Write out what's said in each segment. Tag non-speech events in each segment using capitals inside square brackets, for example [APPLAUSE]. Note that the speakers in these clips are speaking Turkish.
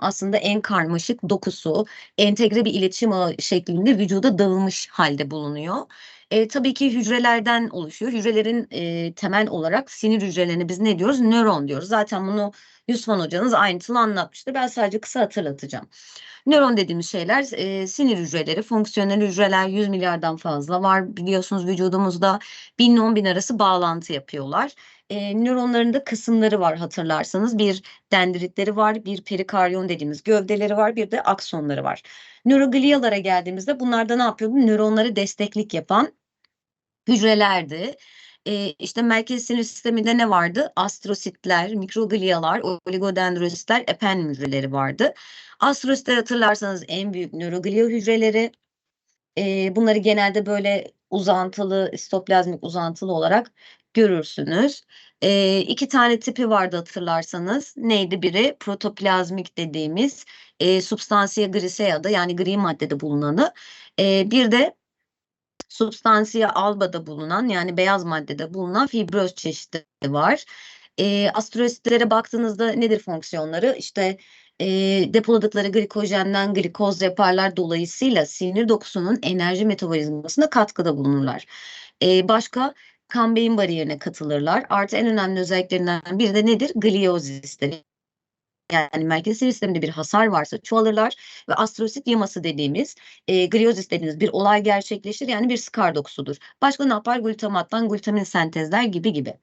aslında en karmaşık dokusu, entegre bir iletişim ağı şeklinde vücuda dağılmış halde bulunuyor. Eee, tabii ki hücrelerden oluşuyor. Hücrelerin, eee, temel olarak sinir hücrelerine biz ne diyoruz? Nöron diyoruz. Zaten bunu Yusufhan hocanız ayrıntılı anlatmıştır. Ben sadece kısa hatırlatacağım. Nöron dediğimiz şeyler, eee, sinir hücreleri, fonksiyonel hücreler 100 milyardan fazla var. Biliyorsunuz vücudumuzda 1000 ile 10.000 arası bağlantı yapıyorlar. Eee, nöronların da kısımları var hatırlarsanız. Bir dendritleri var, bir perikaryon dediğimiz gövdeleri var, bir de aksonları var. Nöroglialara geldiğimizde bunlar da ne yapıyordu? Nöronları desteklik yapan hücrelerdi. Eee, işte merkezi sinir sisteminde ne vardı? Astrositler, mikroglialar, oligodendrositler, ependim hücreleri vardı. Astrositler hatırlarsanız en büyük nöroglia hücreleri. Eee, bunları genelde böyle uzantılı, sitoplazmik uzantılı olarak görürsünüz. Eee, 2 tane tipi vardı hatırlarsanız. Neydi biri? Protoplazmik dediğimiz, eee, substantia grisea'da yani gri maddede bulunanı. Eee, bir de substantia alba'da bulunan yani beyaz maddede bulunan fibroz çeşidi var. Eee, astrositlere baktığınızda nedir fonksiyonları? İşte, eee, depoladıkları glikojenden glikoz yaparlar. Dolayısıyla sinir dokusunun enerji metabolizmasına katkıda bulunurlar. Eee, başka kan beyin bariyerine katılırlar. Artı en önemli özelliklerinden biri de nedir? Gliosis'tir. Yani merkezi sinir sisteminde bir hasar varsa çoğalırlar ve astrosit yaması dediğimiz, eee, gliosis dediğimiz bir olay gerçekleşir. Yani bir skar dokusudur. Başka ne yapar? Glutamattan glutamin sentezler gibi gibi.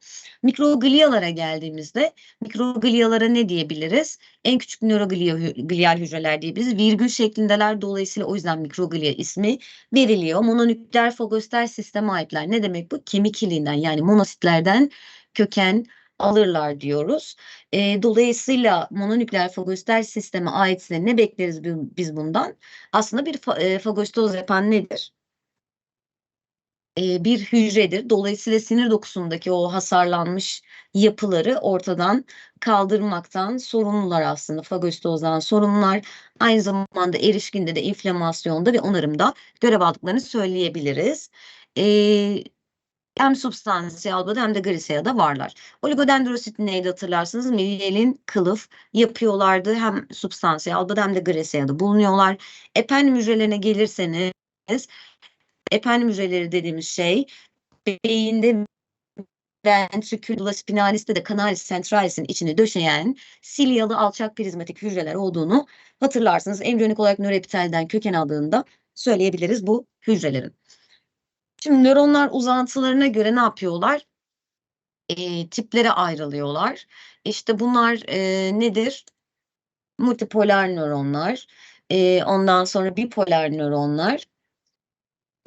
Mikroglialara geldiğimizde mikroglialara ne diyebiliriz? En küçük glial hücreler diyebiliriz. Virgül şeklindeler. Dolayısıyla o yüzden mikroglia ismi veriliyor. Mononükleer fagositer sisteme aitler. Ne demek bu? Kemik iliğinden yani monositlerden köken alırlar diyoruz. Eee, dolayısıyla mononükleer fagositer sisteme aitse ne bekleriz bi biz bundan? Aslında bir fa eee, fagositoz yapan nedir? Eee, bir hücredir. Dolayısıyla sinir dokusundaki o hasarlanmış yapıları ortadan kaldırmaktan sorumlular aslında. Fagositozdan sorumlular. Aynı zamanda erişkinde de inflamasyonda ve onarımda görev aldıklarını söyleyebiliriz. Eee, hem substansia alba'da hem de grisea'da varlar. Oligodendrosit neydi hatırlarsınız? Miyelin kılıf yapıyorlardı. Hem substansia alba'da hem de grisea'da bulunuyorlar. Ependim hücrelerine gelirseniz ependim hücreleri dediğimiz şey beyinde ventricula spinalis'te de canalis centralis'in içini döşeyen silyalı alçak prizmatik hücreler olduğunu hatırlarsınız. Embriyonik olarak nöroepitelden köken aldığında söyleyebiliriz bu hücrelerin. Şimdi nöronlar uzantılarına göre ne yapıyorlar? Eee, tiplere ayrılıyorlar. İşte bunlar, eee, nedir? Multipolar nöronlar, eee, ondan sonra bipolar nöronlar.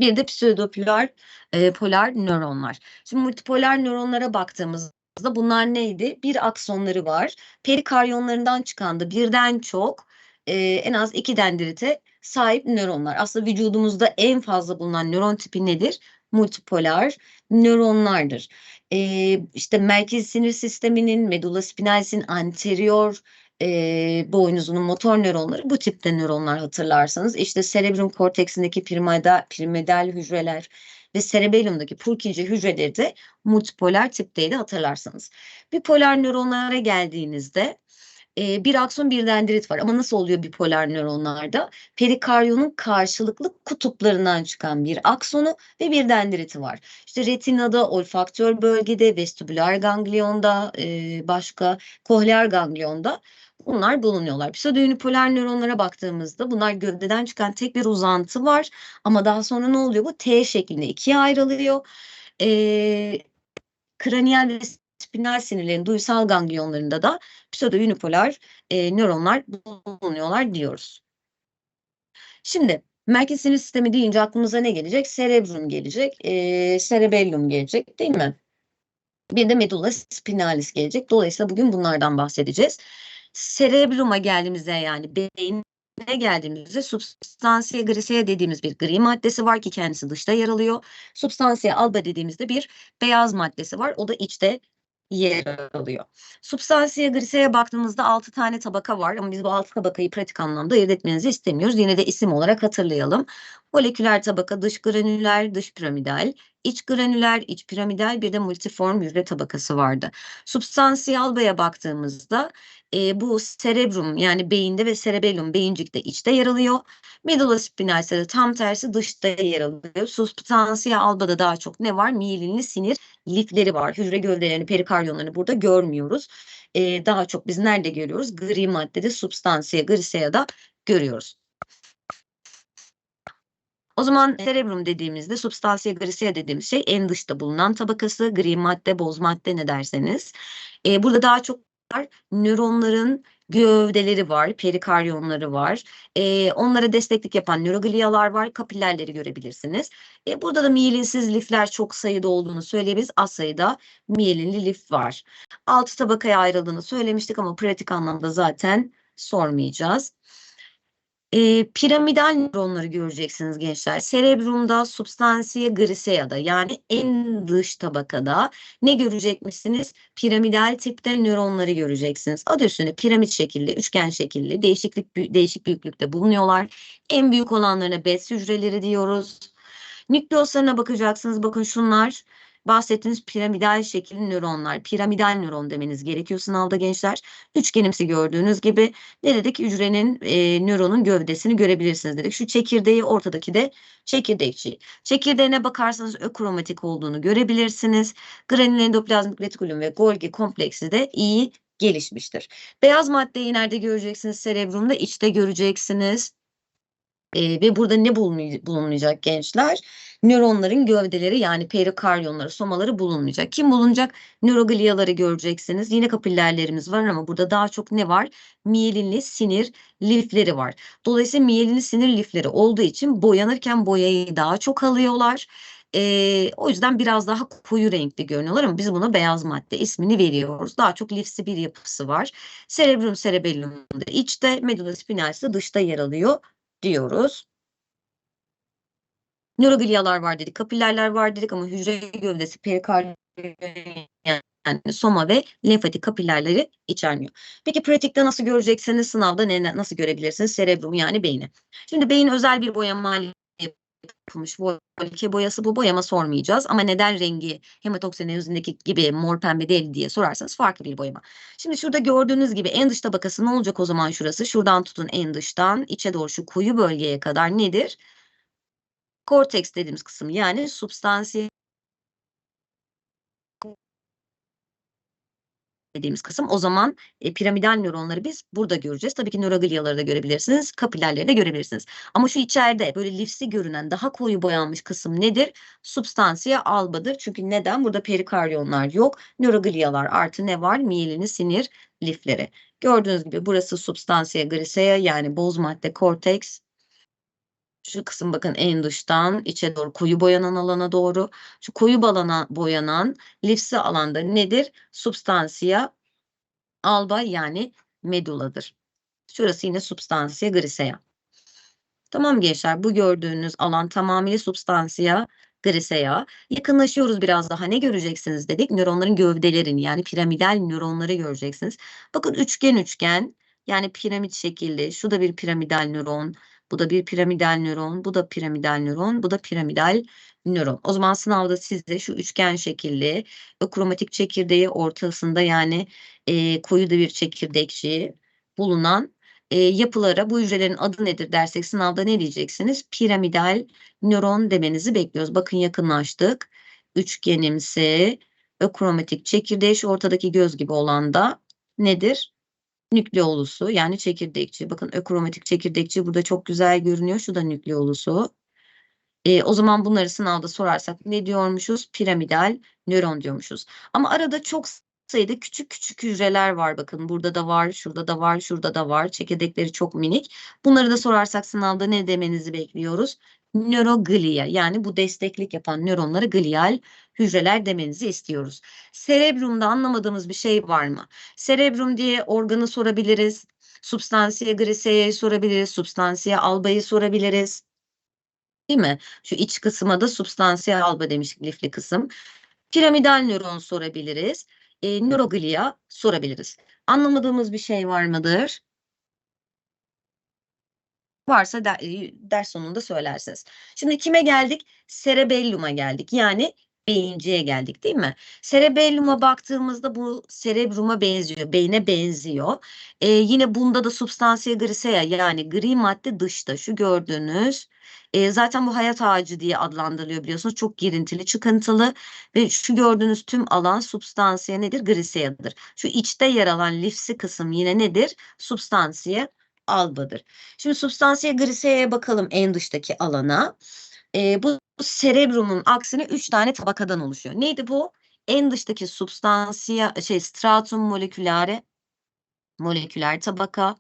Bir de pseudopolar, eee, polar nöronlar. Şimdi multipolar nöronlara baktığımızda bunlar neydi? Bir aksonları var. Perikaryonlarından çıkan da birden çok, eee, en az 2 dendrite sahip nöronlar. Aslında vücudumuzda en fazla bulunan nöron tipi nedir? Multipolar nöronlardır. Eee, işte merkezi sinir sisteminin, medulla spinalis'in anterior, eee, boynuzunun motor nöronları bu tipte nöronlar hatırlarsanız. İşte cerebrum korteksindeki piramida piramidal hücreler ve cerebellum'daki Purkinje hücreleri de multipolar tipteydi hatırlarsanız. Bipolar nöronlara geldiğinizde, eee, bir akson bir dendrit var ama nasıl oluyor bipolar nöronlarda? Perikaryonun karşılıklı kutuplarından çıkan bir aksonu ve bir dendriti var. İşte retinada, olfaktör bölgede, vestibüler ganglionda, eee, başka kohlear ganglionda bunlar bulunuyorlar. Pseudounipolar nöronlara baktığımızda bunlar gövdeden çıkan tek bir uzantı var ama daha sonra ne oluyor? Bu T şeklinde ikiye ayrılıyor. Eee, kraniyal ve spinal sinirlerin duysal ganglionlarında da pseudounipolar, eee, nöronlar bulunuyorlar diyoruz. Şimdi merkezi sinir sistemi deyince aklımıza ne gelecek? Cerebrum gelecek, eee, cerebellum gelecek, değil mi? Bir de medulla spinalis gelecek. Dolayısıyla bugün bunlardan bahsedeceğiz. Cerebrum'a geldiğimizde yani beyine geldiğimizde substantia grisea dediğimiz bir gri maddesi var ki kendisi dışta yer alıyor. Substantia alba dediğimizde bir beyaz maddesi var. O da içte yer alıyor. Substantia grisea'ya baktığımızda 6 tane tabaka var ama biz bu 6 tabakayı pratik anlamda ayırt etmenizi istemiyoruz. Yine de isim olarak hatırlayalım. Moleküler tabaka dış granüler, dış piramidal, iç granüler, iç piramidal bir de multiform hücre tabakası vardı. Substansiyal albaya baktığımızda e, bu cerebrum yani beyinde ve cerebellum beyincikte içte yer alıyor. Medulla spinal ise de tam tersi dışta yer alıyor. Substansiyal albada daha çok ne var? Miyelinli sinir lifleri var. Hücre gövdelerini, perikaryonlarını burada görmüyoruz. E, daha çok biz nerede görüyoruz? Gri maddede substansiya, griseyada görüyoruz. O zaman cerebrum dediğimizde substansiya grisea dediğimiz şey en dışta bulunan tabakası, gri madde, boz madde ne derseniz. E, burada daha çok nöronların gövdeleri var, perikaryonları var. E, onlara desteklik yapan nörogliyalar var, kapillerleri görebilirsiniz. E, burada da miyelinsiz lifler çok sayıda olduğunu söyleyebiliriz. Az sayıda miyelinli lif var. Altı tabakaya ayrıldığını söylemiştik ama pratik anlamda zaten sormayacağız. E, piramidal nöronları göreceksiniz gençler. Cerebrumda substansiye grisea'da yani en dış tabakada ne görecekmişsiniz? Piramidal tipte nöronları göreceksiniz. Adı üstünde piramit şekilli, üçgen şekilli, değişiklik değişik büyüklükte bulunuyorlar. En büyük olanlarına BES hücreleri diyoruz. Nükleoslarına bakacaksınız. Bakın şunlar bahsettiğiniz piramidal şekilli nöronlar. Piramidal nöron demeniz gerekiyor sınavda gençler. Üçgenimsi gördüğünüz gibi ne dedik? Hücrenin e, nöronun gövdesini görebilirsiniz dedik. Şu çekirdeği ortadaki de çekirdekçi. Çekirdeğine bakarsanız ökromatik olduğunu görebilirsiniz. Granül endoplazmik retikulum ve Golgi kompleksi de iyi gelişmiştir. Beyaz maddeyi nerede göreceksiniz? Cerebrumda içte göreceksiniz. E, ve burada ne bulunmayacak gençler? Nöronların gövdeleri yani perikaryonları, somaları bulunmayacak. Kim bulunacak? Nörogliyaları göreceksiniz. Yine kapillerlerimiz var ama burada daha çok ne var? Miyelinli sinir lifleri var. Dolayısıyla miyelinli sinir lifleri olduğu için boyanırken boyayı daha çok alıyorlar. E, o yüzden biraz daha koyu renkli görünüyorlar ama biz buna beyaz madde ismini veriyoruz. Daha çok lifsi bir yapısı var. Cerebrum cerebellum'da içte, medulla spinalis dışta yer alıyor diyoruz. Nörogliyalar var dedik, kapillerler var dedik ama hücre gövdesi perikardiyum yani soma ve lenfatik kapillerleri içermiyor. Peki pratikte nasıl göreceksiniz? Sınavda ne, nasıl görebilirsiniz? Cerebrum yani beyni. Şimdi beyin özel bir boyama yapılmış volke boyası bu boyama sormayacağız ama neden rengi hematoksinozindeki gibi mor pembe değil diye sorarsanız farklı bir boyama. Şimdi şurada gördüğünüz gibi en dış tabakası ne olacak o zaman şurası? Şuradan tutun en dıştan içe doğru şu koyu bölgeye kadar nedir? Korteks dediğimiz kısım yani substansiye dediğimiz kısım. O zaman e, piramidal nöronları biz burada göreceğiz. Tabii ki nörogliyaları da görebilirsiniz. Kapillerleri de görebilirsiniz. Ama şu içeride böyle lifsi görünen daha koyu boyanmış kısım nedir? Substansiye albadır. Çünkü neden? Burada perikaryonlar yok. Nörogliyalar artı ne var? Miyelini sinir lifleri. Gördüğünüz gibi burası substansiye grisea yani boz madde korteks. Şu kısım bakın en dıştan içe doğru koyu boyanan alana doğru. Şu koyu balana boyanan lifsi alanda nedir? Substansiya alba yani meduladır. Şurası yine substansiya grisea. Tamam gençler bu gördüğünüz alan tamamıyla substansiya grisea. Yakınlaşıyoruz biraz daha ne göreceksiniz dedik? Nöronların gövdelerini yani piramidal nöronları göreceksiniz. Bakın üçgen üçgen yani piramit şekilli. Şu da bir piramidal nöron. Bu da bir piramidal nöron, bu da piramidal nöron, bu da piramidal nöron. O zaman sınavda sizde şu üçgen şekilli ökromatik çekirdeği ortasında yani e, koyu da bir çekirdekçi bulunan e, yapılara bu hücrelerin adı nedir dersek sınavda ne diyeceksiniz? Piramidal nöron demenizi bekliyoruz. Bakın yakınlaştık. Üçgenimsi ökromatik çekirdeği şu ortadaki göz gibi olan da nedir? Nükleolusu yani çekirdekçi. Bakın ökromatik çekirdekçi burada çok güzel görünüyor. Şu da nükleolusu. E, o zaman bunları sınavda sorarsak ne diyormuşuz? Piramidal nöron diyormuşuz. Ama arada çok sayıda küçük küçük hücreler var. Bakın burada da var, şurada da var, şurada da var. Çekirdekleri çok minik. Bunları da sorarsak sınavda ne demenizi bekliyoruz? Nöroglia yani bu desteklik yapan nöronları glial hücreler demenizi istiyoruz. Serebrumda anlamadığımız bir şey var mı? Serebrum diye organı sorabiliriz. Substansiye grisea'yı sorabiliriz. Substansiye albayı sorabiliriz. Değil mi? Şu iç kısma da substansiye alba demiştik lifli kısım. Piramidal nöron sorabiliriz. E, nöroglia sorabiliriz. Anlamadığımız bir şey var mıdır? Varsa der, e, ders sonunda söylersiniz. Şimdi kime geldik? Cerebellum'a geldik. Yani beyinciye geldik değil mi? Cerebellum'a baktığımızda bu cerebruma benziyor, beyne benziyor. Ee, yine bunda da substansia grisea yani gri madde dışta. Şu gördüğünüz e, zaten bu hayat ağacı diye adlandırılıyor biliyorsunuz. Çok girintili, çıkıntılı ve şu gördüğünüz tüm alan substansiye nedir? Grisea'dır. Şu içte yer alan lifsi kısım yine nedir? Substansiye albadır. Şimdi substansiye grisea'ya bakalım en dıştaki alana. E, bu cerebrumun aksine 3 tane tabakadan oluşuyor. Neydi bu? En dıştaki substansiya şey stratum molekülare moleküler tabaka.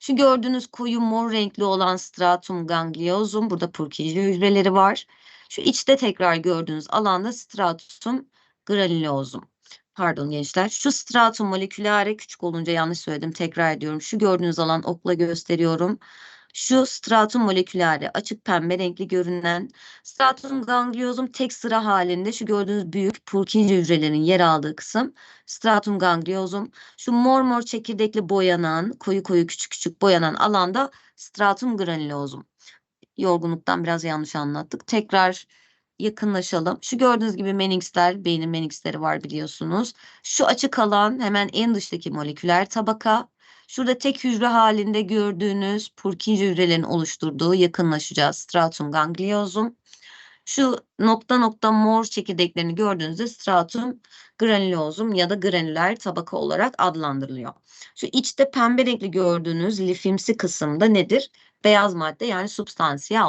Şu gördüğünüz koyu mor renkli olan stratum gangliosum. Burada Purkinje hücreleri var. Şu içte tekrar gördüğünüz alanda stratum granulosum. Pardon gençler. Şu stratum molekülare küçük olunca yanlış söyledim. Tekrar ediyorum. Şu gördüğünüz alan okla gösteriyorum. Şu stratum molekülare açık pembe renkli görünen stratum gangliosum tek sıra halinde şu gördüğünüz büyük Purkinje hücrelerinin yer aldığı kısım stratum gangliosum. Şu mor mor çekirdekli boyanan koyu koyu küçük küçük boyanan alanda stratum granulosum. Yorgunluktan biraz yanlış anlattık. Tekrar yakınlaşalım. Şu gördüğünüz gibi Meninx'ler, beynin Meninx'leri var biliyorsunuz. Şu açık alan hemen en dıştaki moleküler tabaka. Şurada tek hücre halinde gördüğünüz Purkinje hücrelerin oluşturduğu yakınlaşacağız stratum gangliosum. Şu nokta nokta mor çekirdeklerini gördüğünüzde stratum granulosum ya da granüler tabaka olarak adlandırılıyor. Şu içte pembe renkli gördüğünüz lifimsi kısımda nedir? Beyaz madde yani substansiye.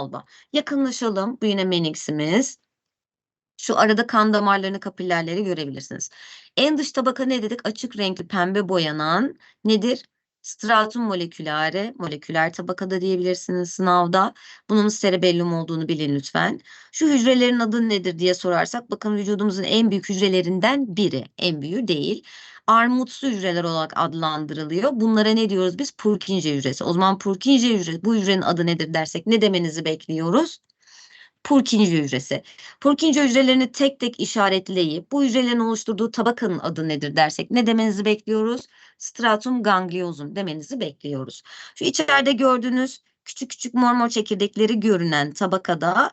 Yakınlaşalım. Bu yine Menix'imiz. Şu arada kan damarlarını, kapillerleri görebilirsiniz. En dış tabaka ne dedik? Açık renkli pembe boyanan nedir? Stratum molekülare, moleküler tabakada diyebilirsiniz sınavda. Bunun cerebellum olduğunu bilin lütfen. Şu hücrelerin adı nedir diye sorarsak bakın vücudumuzun en büyük hücrelerinden biri. En büyüğü değil. Armutsu hücreler olarak adlandırılıyor. Bunlara ne diyoruz biz? Purkinje hücresi. O zaman Purkinje hücresi bu hücrenin adı nedir dersek ne demenizi bekliyoruz? Purkinje hücresi. Purkinje hücrelerini tek tek işaretleyip bu hücrelerin oluşturduğu tabakanın adı nedir dersek ne demenizi bekliyoruz? Stratum gangliosum demenizi bekliyoruz. Şu içeride gördüğünüz küçük küçük mor mor çekirdekleri görünen tabakada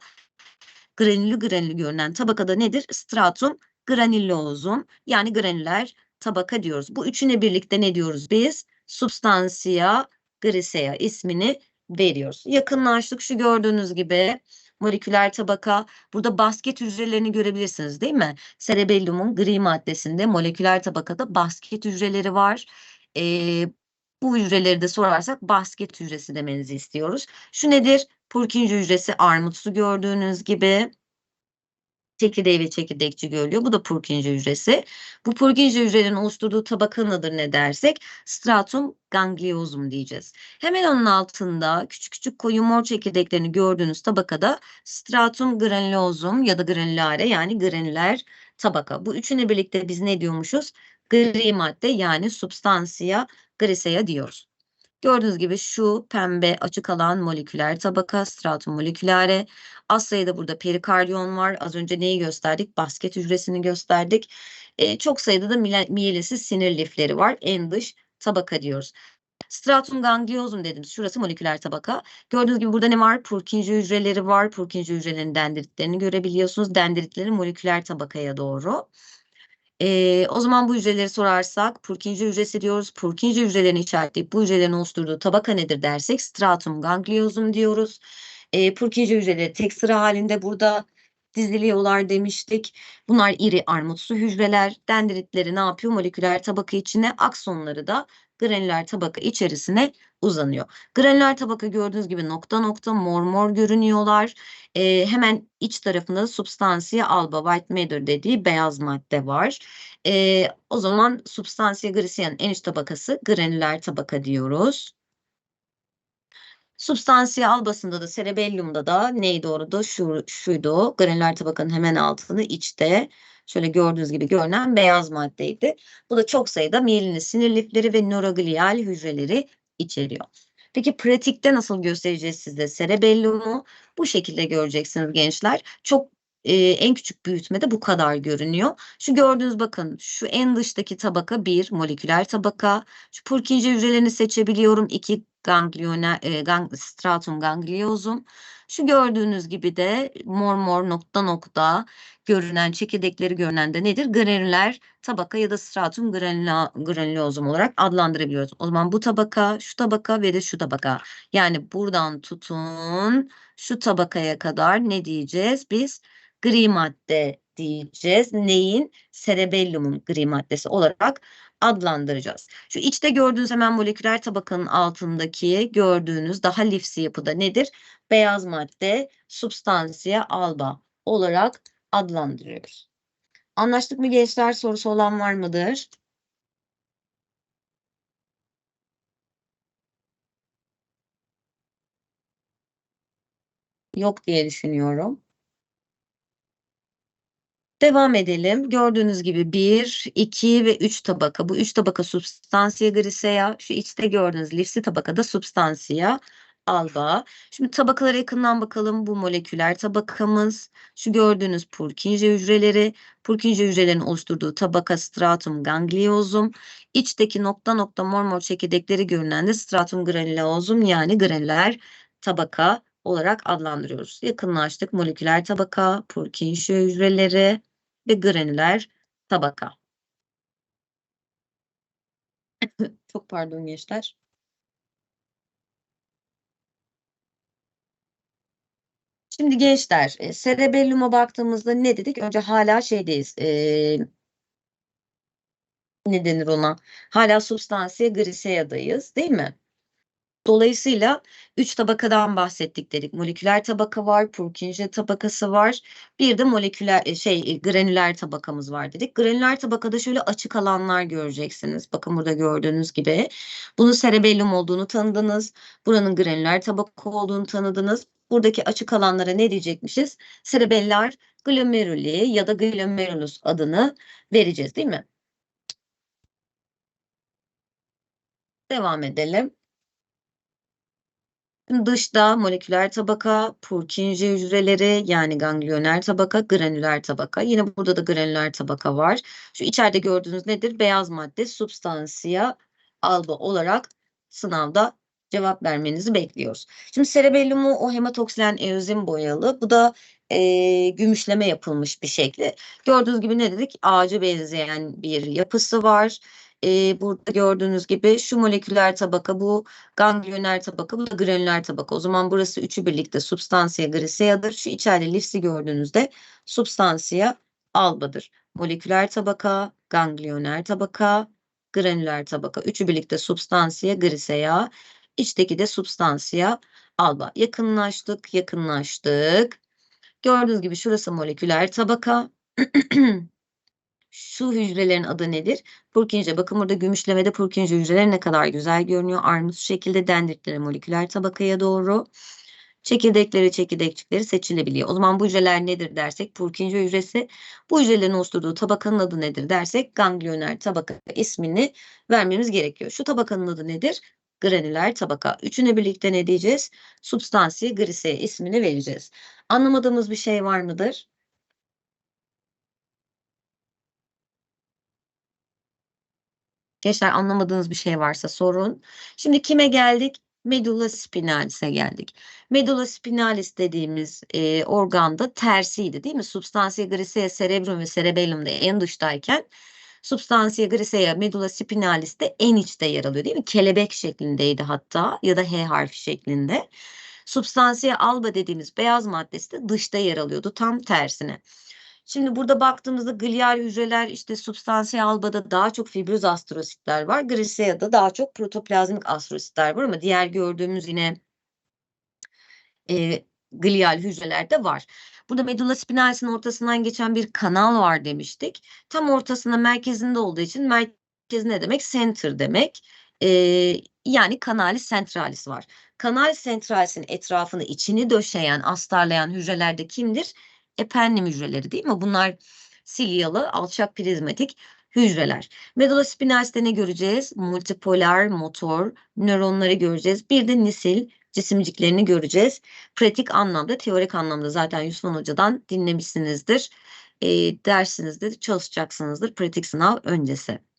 granüllü granüllü görünen tabakada nedir? Stratum granulosum yani granüler tabaka diyoruz. Bu üçüne birlikte ne diyoruz biz? Substansia grisea ismini veriyoruz. Yakınlaştık şu gördüğünüz gibi moleküler tabaka. Burada basket hücrelerini görebilirsiniz değil mi? Cerebellumun gri maddesinde moleküler tabakada basket hücreleri var. Ee, bu hücreleri de sorarsak basket hücresi demenizi istiyoruz. Şu nedir? Purkinje hücresi armutsu gördüğünüz gibi çekirdeği ve çekirdekçi görülüyor. Bu da Purkinje hücresi. Bu Purkinje hücrelerin oluşturduğu tabakanın adı ne dersek stratum gangliosum diyeceğiz. Hemen onun altında küçük küçük koyu mor çekirdeklerini gördüğünüz tabakada stratum granulosum ya da granulare yani granüler tabaka. Bu üçüne birlikte biz ne diyormuşuz? Gri madde yani substansia grisea diyoruz. Gördüğünüz gibi şu pembe açık alan moleküler tabaka stratum molekülare. Az sayıda burada perikardiyon var. Az önce neyi gösterdik? Basket hücresini gösterdik. E, çok sayıda da miyelisiz sinir lifleri var. En dış tabaka diyoruz. Stratum gangliosum dediğimiz şurası moleküler tabaka. Gördüğünüz gibi burada ne var? Purkinje hücreleri var. Purkinje hücrelerinin dendritlerini görebiliyorsunuz. Dendritlerin moleküler tabakaya doğru. Ee, o zaman bu hücreleri sorarsak Purkinje hücresi diyoruz. Purkinje hücrelerini işaretleyip bu hücrelerin oluşturduğu tabaka nedir dersek stratum gangliosum diyoruz. Ee, Purkinje hücreleri tek sıra halinde burada diziliyorlar demiştik. Bunlar iri armutsu hücreler. Dendritleri ne yapıyor? Moleküler tabaka içine, aksonları da granüler tabaka içerisine uzanıyor. Granüler tabaka gördüğünüz gibi nokta nokta mor mor görünüyorlar. Ee, hemen iç tarafında substansiye alba white matter dediği beyaz madde var. Ee, o zaman substansiye grisiyanın en üst tabakası granüler tabaka diyoruz. Substansiye albasında da cerebellumda da neydi orada? Şu, şuydu. Granüler tabakanın hemen altında içte şöyle gördüğünüz gibi görünen beyaz maddeydi. Bu da çok sayıda miyelin sinir lifleri ve nöroglial hücreleri içeriyor. Peki pratikte nasıl göstereceğiz size cerebellumu? Bu şekilde göreceksiniz gençler. Çok e, en küçük büyütmede bu kadar görünüyor. Şu gördüğünüz bakın şu en dıştaki tabaka bir moleküler tabaka. Şu Purkinje hücrelerini seçebiliyorum. iki ganglioner, e, gang, stratum gangliosum. Şu gördüğünüz gibi de mor mor nokta nokta görünen çekirdekleri görünen de nedir? Granüler tabaka ya da stratum granulosum olarak adlandırabiliyoruz. O zaman bu tabaka, şu tabaka ve de şu tabaka. Yani buradan tutun şu tabakaya kadar ne diyeceğiz? Biz gri madde diyeceğiz. Neyin? Cerebellum'un gri maddesi olarak adlandıracağız. Şu içte gördüğünüz hemen moleküler tabakanın altındaki gördüğünüz daha lifsi yapıda nedir? Beyaz madde substansiya alba olarak adlandırıyoruz. Anlaştık mı gençler? Sorusu olan var mıdır? Yok diye düşünüyorum. Devam edelim. Gördüğünüz gibi 1, 2 ve 3 tabaka. Bu 3 tabaka substansiya grisea. Şu içte gördüğünüz lifsi tabakada substansiya alba. Şimdi tabakalara yakından bakalım. Bu moleküler tabakamız. Şu gördüğünüz Purkinje hücreleri. Purkinje hücrelerin oluşturduğu tabaka stratum gangliosum. İçteki nokta nokta mor mor çekirdekleri görünen de stratum granulosum yani granüler tabaka olarak adlandırıyoruz. Yakınlaştık. Moleküler tabaka, Purkinje hücreleri ve granüler tabaka. [LAUGHS] Çok pardon gençler. Şimdi gençler, e, cerebellum'a baktığımızda ne dedik? Önce hala şeydeyiz. E, ne denir ona? Hala substansiye grisea'dayız, değil mi? Dolayısıyla üç tabakadan bahsettik dedik. Moleküler tabaka var, Purkinje tabakası var. Bir de moleküler e, şey e, granüler tabakamız var dedik. Granüler tabakada şöyle açık alanlar göreceksiniz. Bakın burada gördüğünüz gibi. Bunun cerebellum olduğunu tanıdınız. Buranın granüler tabaka olduğunu tanıdınız. Buradaki açık alanlara ne diyecekmişiz? Cerebellar glomeruli ya da glomerulus adını vereceğiz değil mi? Devam edelim. Dışta moleküler tabaka, Purkinje hücreleri yani ganglioner tabaka, granüler tabaka. Yine burada da granüler tabaka var. Şu içeride gördüğünüz nedir? Beyaz madde substansiya alba olarak sınavda cevap vermenizi bekliyoruz. Şimdi cerebellumu o hematoksilen eozin boyalı. Bu da e, gümüşleme yapılmış bir şekli. Gördüğünüz gibi ne dedik? Ağaca benzeyen bir yapısı var e, burada gördüğünüz gibi şu moleküler tabaka bu ganglioner tabaka bu da granüler tabaka. O zaman burası üçü birlikte substansiya grisea'dır. Şu içeride lifsi gördüğünüzde substansiya albadır. Moleküler tabaka, ganglioner tabaka, granüler tabaka. Üçü birlikte substansiya grisea. İçteki de substansiya alba. Yakınlaştık, yakınlaştık. Gördüğünüz gibi şurası moleküler tabaka. [CLEARS THROAT] Şu hücrelerin adı nedir? Purkinje. Bakın burada gümüşlemede Purkinje hücreleri ne kadar güzel görünüyor. Armut şekilde dendritleri moleküler tabakaya doğru. Çekirdekleri, çekirdekçikleri seçilebiliyor. O zaman bu hücreler nedir dersek Purkinje hücresi. Bu hücrelerin oluşturduğu tabakanın adı nedir dersek ganglioner tabaka ismini vermemiz gerekiyor. Şu tabakanın adı nedir? Granüler tabaka. Üçüne birlikte ne diyeceğiz? Substansiye griseye ismini vereceğiz. Anlamadığımız bir şey var mıdır? Gençler anlamadığınız bir şey varsa sorun. Şimdi kime geldik? Medulla spinalis'e geldik. Medulla spinalis dediğimiz e, organda tersiydi değil mi? Substantia grisea cerebrum ve cerebellum'da en dıştayken substantia grisea medulla spinalis de en içte yer alıyor değil mi? Kelebek şeklindeydi hatta ya da H harfi şeklinde. Substantia alba dediğimiz beyaz maddesi de dışta yer alıyordu tam tersine. Şimdi burada baktığımızda glial hücreler işte substansiye albada daha çok fibroz astrositler var. Grisea'da daha çok protoplazmik astrositler var ama diğer gördüğümüz yine e, glial hücrelerde var. Burada medulla spinalis'in ortasından geçen bir kanal var demiştik. Tam ortasında merkezinde olduğu için merkez ne demek? Center demek. E, yani kanali centralis var. Kanal centralis'in etrafını içini döşeyen, astarlayan hücrelerde kimdir? Ependim hücreleri değil mi? Bunlar silyalı, alçak prizmatik hücreler. Medulla spinalis'te ne göreceğiz? Multipolar motor nöronları göreceğiz. Bir de nisil cisimciklerini göreceğiz. Pratik anlamda, teorik anlamda zaten Yusuf Hoca'dan dinlemişsinizdir. E, dersinizde çalışacaksınızdır pratik sınav öncesi.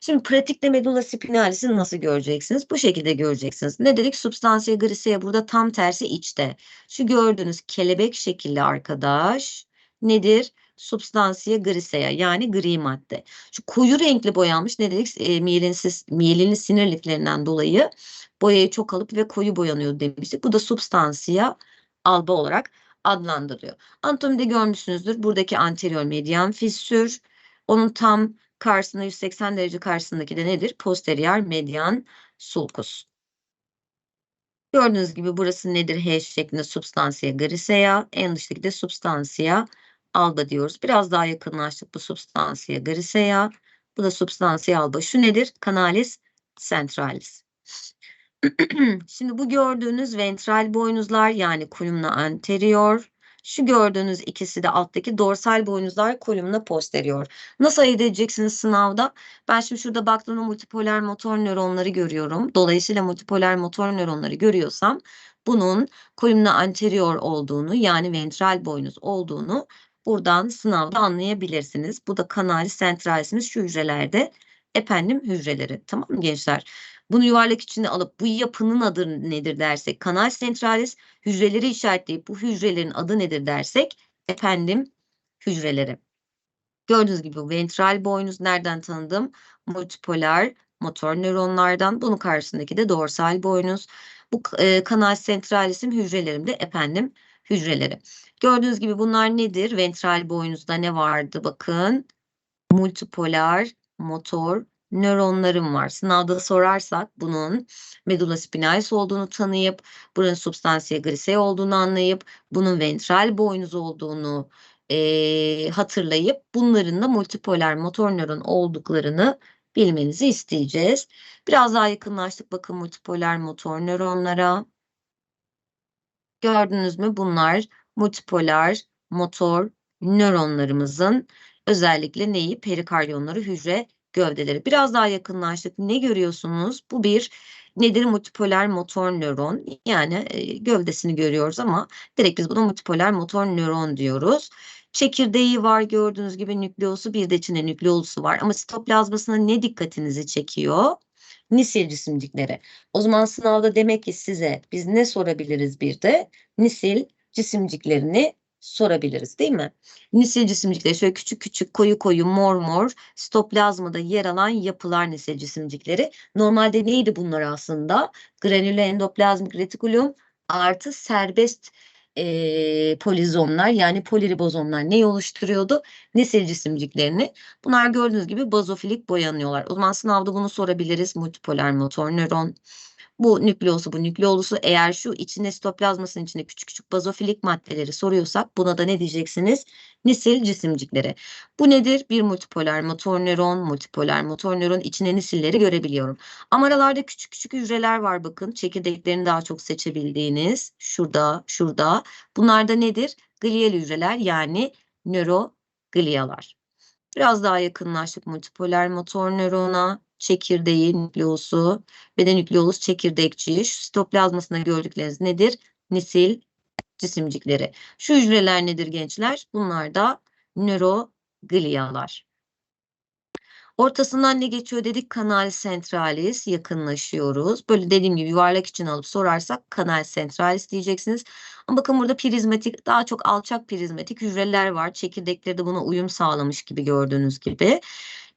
Şimdi pratikte medulla spinalis'i nasıl göreceksiniz? Bu şekilde göreceksiniz. Ne dedik? Substantia grisea burada tam tersi içte. Şu gördüğünüz kelebek şekilli arkadaş nedir? Substantia grisea yani gri madde. Şu koyu renkli boyanmış ne dedik? E, miyelinsiz, miyelinli sinir liflerinden dolayı boyayı çok alıp ve koyu boyanıyor demiştik. Bu da substansia alba olarak adlandırılıyor. Anatomide görmüşsünüzdür. Buradaki anterior median fissür. Onun tam karşısında 180 derece karşısındaki de nedir? Posterior median sulcus. Gördüğünüz gibi burası nedir? H şeklinde substansia grisea. En dıştaki de substansia alba diyoruz. Biraz daha yakınlaştık bu substansia grisea. Bu da substansia alba. Şu nedir? Canalis centralis. [CLEARS THROAT] Şimdi bu gördüğünüz ventral boynuzlar yani kolumna anterior. Şu gördüğünüz ikisi de alttaki dorsal boynuzlar kolumna posterior. Nasıl ayırt edeceksiniz sınavda? Ben şimdi şurada baktığımda multipolar motor nöronları görüyorum. Dolayısıyla multipolar motor nöronları görüyorsam bunun kolumna anterior olduğunu yani ventral boynuz olduğunu buradan sınavda anlayabilirsiniz. Bu da kanal centralisimiz şu hücrelerde ependim hücreleri. Tamam mı gençler? Bunu yuvarlak içinde alıp bu yapının adı nedir dersek kanal centralis hücreleri işaretleyip bu hücrelerin adı nedir dersek efendim hücreleri. Gördüğünüz gibi ventral boynuz nereden tanıdım? Multipolar motor nöronlardan. Bunun karşısındaki de dorsal boynuz. Bu e, kanal centralisim hücrelerimde efendim hücreleri. Gördüğünüz gibi bunlar nedir? Ventral boynuzda ne vardı? Bakın multipolar motor nöronlarım var. Sınavda sorarsak bunun medulla spinalis olduğunu tanıyıp, buranın substantia grisae olduğunu anlayıp, bunun ventral boynuz olduğunu e, hatırlayıp, bunların da multipolar motor nöron olduklarını bilmenizi isteyeceğiz. Biraz daha yakınlaştık bakın multipolar motor nöronlara. Gördünüz mü bunlar multipolar motor nöronlarımızın özellikle neyi? Perikardiyonları hücre gövdeleri. Biraz daha yakınlaştık. Ne görüyorsunuz? Bu bir nedir? Multipolar motor nöron. Yani e, gövdesini görüyoruz ama direkt biz buna multipolar motor nöron diyoruz. Çekirdeği var gördüğünüz gibi nükleosu bir de içinde nükleolusu var. Ama sitoplazmasına ne dikkatinizi çekiyor? Nisil cisimcikleri. O zaman sınavda demek ki size biz ne sorabiliriz bir de? Nisil cisimciklerini sorabiliriz değil mi? Nisil cisimcikleri şöyle küçük küçük koyu koyu mor mor sitoplazmada yer alan yapılar nisil cisimcikleri. Normalde neydi bunlar aslında? Granüle endoplazmik retikulum artı serbest e, polizomlar yani poliribozomlar neyi oluşturuyordu? Nisil cisimciklerini. Bunlar gördüğünüz gibi bazofilik boyanıyorlar. O zaman sınavda bunu sorabiliriz. Multipolar motor nöron, bu nükleosu, bu nükleolusu eğer şu içinde sitoplazmasının içinde küçük küçük bazofilik maddeleri soruyorsak buna da ne diyeceksiniz? Nisil cisimcikleri. Bu nedir? Bir multipolar motor nöron, multipolar motor nöron içine nisilleri görebiliyorum. Ama aralarda küçük küçük hücreler var bakın. Çekirdeklerini daha çok seçebildiğiniz. Şurada, şurada. Bunlar da nedir? Glial hücreler yani nöroglialar. Biraz daha yakınlaştık multipolar motor nörona çekirdeği, nükleosu ve de nükleolus çekirdekçiği. Şu sitoplazmasında gördükleriniz nedir? Nisil cisimcikleri. Şu hücreler nedir gençler? Bunlar da nöroglialar. Ortasından ne geçiyor dedik? Kanal centralis yakınlaşıyoruz. Böyle dediğim gibi yuvarlak için alıp sorarsak kanal centralis diyeceksiniz. Ama bakın burada prizmatik daha çok alçak prizmatik hücreler var. Çekirdekleri de buna uyum sağlamış gibi gördüğünüz gibi.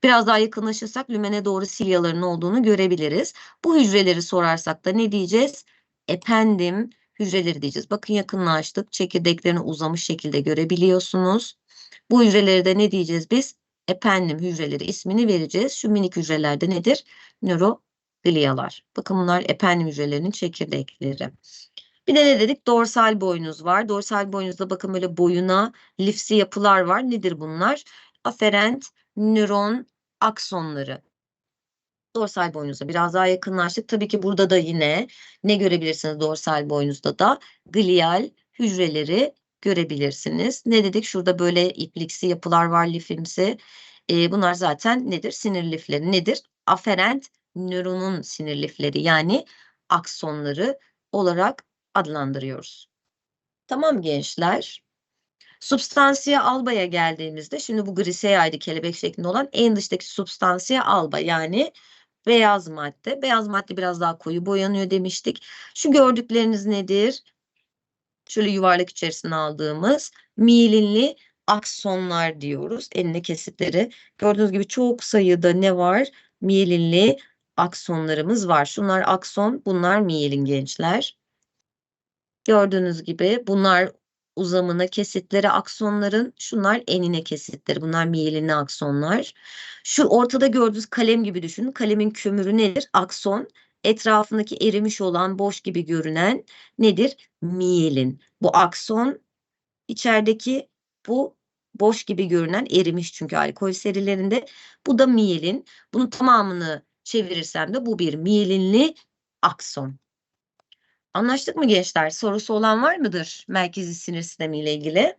Biraz daha yakınlaşırsak lümene doğru silyaların olduğunu görebiliriz. Bu hücreleri sorarsak da ne diyeceğiz? Ependim hücreleri diyeceğiz. Bakın yakınlaştık. Çekirdeklerini uzamış şekilde görebiliyorsunuz. Bu hücreleri de ne diyeceğiz biz? Ependim hücreleri ismini vereceğiz. Şu minik hücrelerde nedir? Nöroglialar. Bakın bunlar ependim hücrelerinin çekirdekleri. Bir de ne dedik? Dorsal boynuz var. Dorsal boynuzda bakın böyle boyuna lifsi yapılar var. Nedir bunlar? Aferent nöron aksonları. Dorsal boynuzda biraz daha yakınlaştık. Tabii ki burada da yine ne görebilirsiniz dorsal boynuzda da glial hücreleri görebilirsiniz. Ne dedik? Şurada böyle ipliksi yapılar var lifimsi. E, bunlar zaten nedir? Sinir lifleri nedir? Aferent nöronun sinir lifleri yani aksonları olarak adlandırıyoruz. Tamam gençler. Substansiye alba'ya geldiğimizde şimdi bu griseyaydı kelebek şeklinde olan en dıştaki substansiye alba yani beyaz madde. Beyaz madde biraz daha koyu boyanıyor demiştik. Şu gördükleriniz nedir? Şöyle yuvarlak içerisine aldığımız miyelinli aksonlar diyoruz. Enine kesitleri. Gördüğünüz gibi çok sayıda ne var? Miyelinli aksonlarımız var. Şunlar akson, bunlar miyelin gençler. Gördüğünüz gibi bunlar uzamına kesitleri aksonların, şunlar enine kesitleri. Bunlar miyelinli aksonlar. Şu ortada gördüğünüz kalem gibi düşünün. Kalemin kömürü nedir? Akson. Etrafındaki erimiş olan boş gibi görünen nedir? Miyelin. Bu akson içerideki bu boş gibi görünen erimiş çünkü alkol serilerinde. Bu da miyelin. Bunun tamamını çevirirsem de bu bir miyelinli akson. Anlaştık mı gençler? Sorusu olan var mıdır merkezi sinir sistemi ile ilgili?